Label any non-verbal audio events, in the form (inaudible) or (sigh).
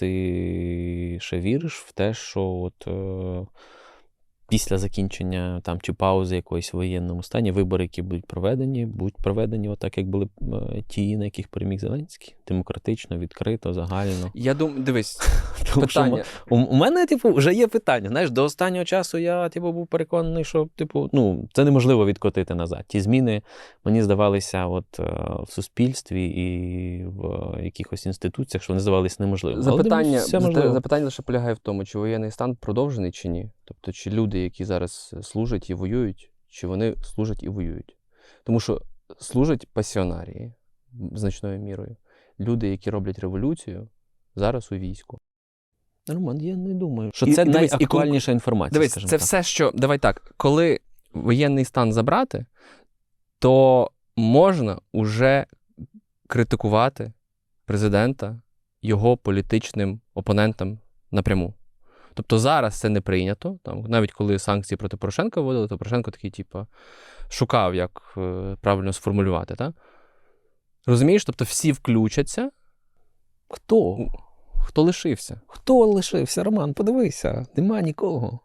ти ще віриш в те, що от, е, після закінчення там, чи паузи якоїсь в воєнному стані вибори, які будуть проведені, будуть проведені отак, як були е, ті, на яких переміг Зеленський. Демократично, відкрито, загально. Я думаю, дивись, (laughs) Тому питання. У, у мене, типу, вже є питання. Знаєш, до останнього часу я типу, був переконаний, що типу, ну, це неможливо відкотити назад. Ті зміни мені здавалися от, е, в суспільстві і в якихось інституціях, що вони здавалися неможливими. Але, Запитання, дивлюсь, все можливо. запитання лише полягає в тому, чи воєнний стан продовжений чи ні. Тобто, чи люди, які зараз служать і воюють, чи вони служать і воюють. Тому що служать пасіонарії значною мірою. Люди, які роблять революцію, зараз у війську. Роман, я не думаю, що І- це і дивись, і найактуальніша інформація. Дивись, скажімо це так. все, що. Давай так, коли воєнний стан забрати, то можна уже критикувати президента його політичним опонентам напряму. Тобто зараз це не прийнято. Там, навіть коли санкції проти Порошенка вводили, то Порошенко такий, типу, шукав, як е, правильно сформулювати. Та? Розумієш? Тобто всі включаться, Хто? хто лишився. Хто лишився, Роман? Подивися, нема нікого.